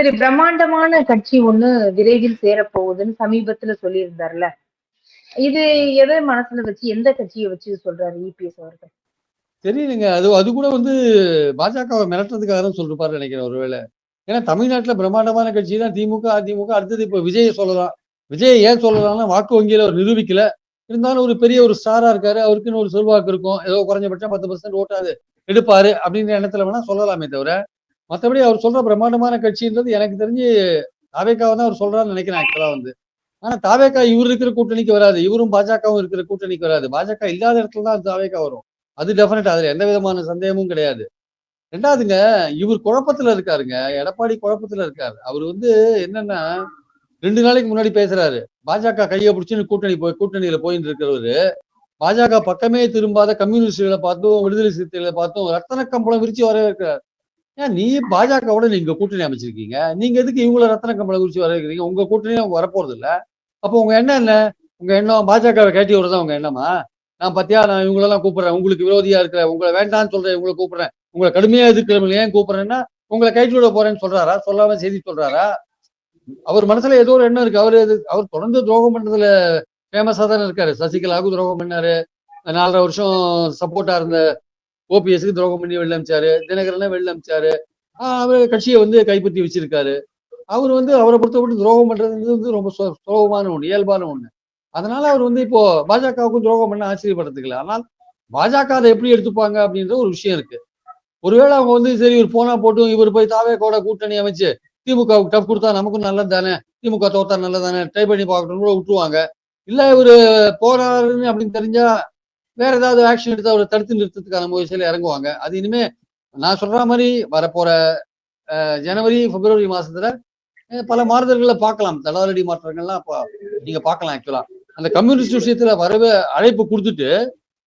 சரி பிரம்மாண்டமான கட்சி ஒண்ணு விரைவில் சேரப்போகுதுன்னு சமீபத்துல சொல்லியிருந்தார்ல. இது எதை மனசுல வச்சு எந்த கட்சியை வச்சு சொல்றாரு இபிஎஸ் அவர்கள்? தெரியலங்க அது அது கூட வந்து பாஜகவை மிரட்டுறதுக்காக தான் சொல்லிருப்பாரு நினைக்கிறேன் ஒருவேளை. ஏன்னா தமிழ்நாட்டுல பிரம்மாண்டமான கட்சி தான் திமுக அதிமுக அடுத்தது இப்ப விஜயை சொல்லலாம். விஜய் ஏன் சொல்லலாம்னா வாக்கு வங்கியில அவர் நிரூபிக்கல. இருந்தாலும் ஒரு பெரிய ஒரு ஸ்டாரா இருக்காரு. அவருக்குன்னு ஒரு செல்வாக்கு இருக்கும். ஏதோ குறைஞ்சபட்சம் பத்து பர்சன்ட் ஓட்டாது எடுப்பாரு அப்படின்ற எண்ணத்துல வேணா சொல்லலாமே தவிர மற்றபடி அவர் சொல்ற பிரம்மாண்டமான கட்சின்றது எனக்கு தெரிஞ்சு தாவேக்காவை தான் அவர் சொல்றாருன்னு நினைக்கிறேன் ஆக்சுவலா வந்து. ஆனா தாவேக்கா இவர் இருக்கிற கூட்டணிக்கு வராது. இவரும் பாஜகவும் இருக்கிற கூட்டணிக்கு வராது. பாஜக இல்லாத இடத்துல தான் தாவேக்கா வரும். அது டெஃபினட் அதுல எந்த விதமான சந்தேகமும் கிடையாது. ரெண்டாவதுங்க இவர் குழப்பத்துல இருக்காருங்க. எடப்பாடி குழப்பத்துல இருக்காரு. அவர் வந்து என்னன்னா ரெண்டு நாளைக்கு முன்னாடி பேசுறாரு. பாஜக கையை பிடிச்சின்னு கூட்டணி போய் கூட்டணியில போயிட்டு இருக்கிறவரு. பாஜக பக்கமே திரும்பாத கம்யூனிஸ்டுகளை பார்த்தும் விடுதலை சிறுத்தைகளை பார்த்தும் ரத்தன கம்பளம் விரிச்சு வரவேற்கிறார். ஏன் நீ பாஜகவோட நீங்க கூட்டணி அமைச்சிருக்கீங்க? நீங்க எதுக்கு இவங்கள ரத்தன கம்பள விரிச்சு வரக்கிறீங்க உங்க கூட்டணியும் வரப்போறது இல்ல. அப்போ உங்க எண்ணம் என்ன? உங்க எண்ணம் பாஜகவை கட்டி விடுறதா உங்க எண்ணமா? நான் பத்தியா நான் இவங்களெல்லாம் கூப்பிடுறேன். உங்களுக்கு விரோதியா இருக்கிற உங்களை வேண்டாம்னு சொல்றேன் இவங்களை கூப்பிடுறேன். உங்களை கடுமையா எதிர்க்கிறவங்க ஏன் கூப்பிடுறேன்னா உங்களை கட்டி விட போறேன்னு சொல்றாரா? சொல்லாம செய்தி சொல்றாரா? அவர் மனசுல ஏதோ ஒரு எண்ணம் இருக்கு. அவர் அவர் தொடர்ந்து துரோகம் பண்றதுல ஃபேமஸா தானே இருக்காரு. சசிகலாவுக்கு துரோகம் பண்ணாரு. நாலரை வருஷம் சப்போர்ட்டா இருந்த ஓபிஎஸ்க்கு துரோகம் பண்ணி வெளில அமிச்சாரு தினகரனை வெளில அமிச்சாரு. அவர் கட்சியை வந்து கைப்பற்றி வச்சிருக்காரு. அவர் வந்து அவரை பொறுத்தவரைக்கும் துரோகம் பண்றது வந்து ரொம்ப சுலபமான ஒண்ணு இயல்பான ஒண்ணு. அதனால அவர் வந்து இப்போ பாஜகவுக்கும் துரோகம் பண்ண ஆச்சரியப்படுறதுக்கு ஆனால் பாஜக அதை எப்படி எடுத்துப்பாங்க அப்படின்ற ஒரு விஷயம் இருக்கு. ஒருவேளை அவங்க வந்து சரி இவர் போனா போட்டும் இவர் போய் தாவே கூட கூட்டணி அமைச்சு திமுகவுக்கு டஃப் கொடுத்தா நமக்கும் நல்லது தானே திமுக தோத்தா நல்லது தானே ட்ரை பண்ணி பார்க்கணும் கூட விட்டுருவாங்க. இல்ல இவரு போறாருன்னு அப்படின்னு தெரிஞ்சா வேற ஏதாவது ஆக்ஷன் எடுத்து அவரை தடுத்து நிறுத்தத்துக்கான முயற்சியில இறங்குவாங்க. அது இனிமே நான் சொல்ற மாதிரி வரப்போற ஜனவரி பிப்ரவரி மாசத்துல பல மாறுதல்களை பார்க்கலாம். தளவாரடி மாற்றங்கள்லாம் நீங்க பார்க்கலாம் ஆக்சுவலா அந்த கம்யூனிஸ்ட் விஷயத்துல வரவே அழைப்பு கொடுத்துட்டு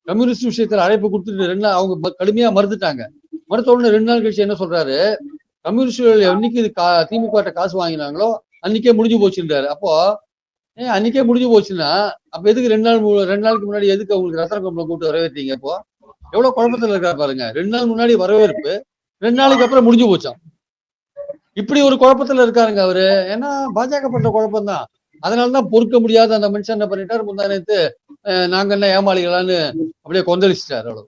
கம்யூனிஸ்ட் விஷயத்துல அழைப்பு கொடுத்துட்டு ரெண்டு நாள் அவங்க கடுமையா மறுத்துட்டாங்க. மறுத்த உடனே ரெண்டு நாள் கழிச்சு என்ன சொல்றாரு? கம்யூனிஸ்டுகள் என்னைக்கு திமுக காசு வாங்கினாங்களோ அன்னைக்கே முடிஞ்சு போச்சுன்றாரு. அப்போ அன்னைக்கே முடிஞ்சு போச்சுன்னா அப்ப எதுக்கு ரெண்டு நாள் ரெண்டு நாளுக்கு முன்னாடி எதுக்கு அவங்களுக்கு ரசன கம்பளம் கூப்பிட்டு வரவேற்றீங்க இப்போ? எவ்வளவு குழப்பத்துல இருக்கா பாருங்க. ரெண்டு நாள் முன்னாடி வரவேற்பு ரெண்டு நாளைக்கு அப்புறம் முடிஞ்சு போச்சான் இப்படி ஒரு குழப்பத்துல இருக்காருங்க அவரு. ஏன்னா பாஜக பண்ற குழப்பம் தான் அதனாலதான் பொறுக்க முடியாத அந்த மனுஷன் என்ன பண்ணிட்டாரு? முந்தா நேத்து நாங்க என்ன ஏமாளிகளான்னு அப்படியே கொந்தளிச்சிட்டாரு அவ்வளவு.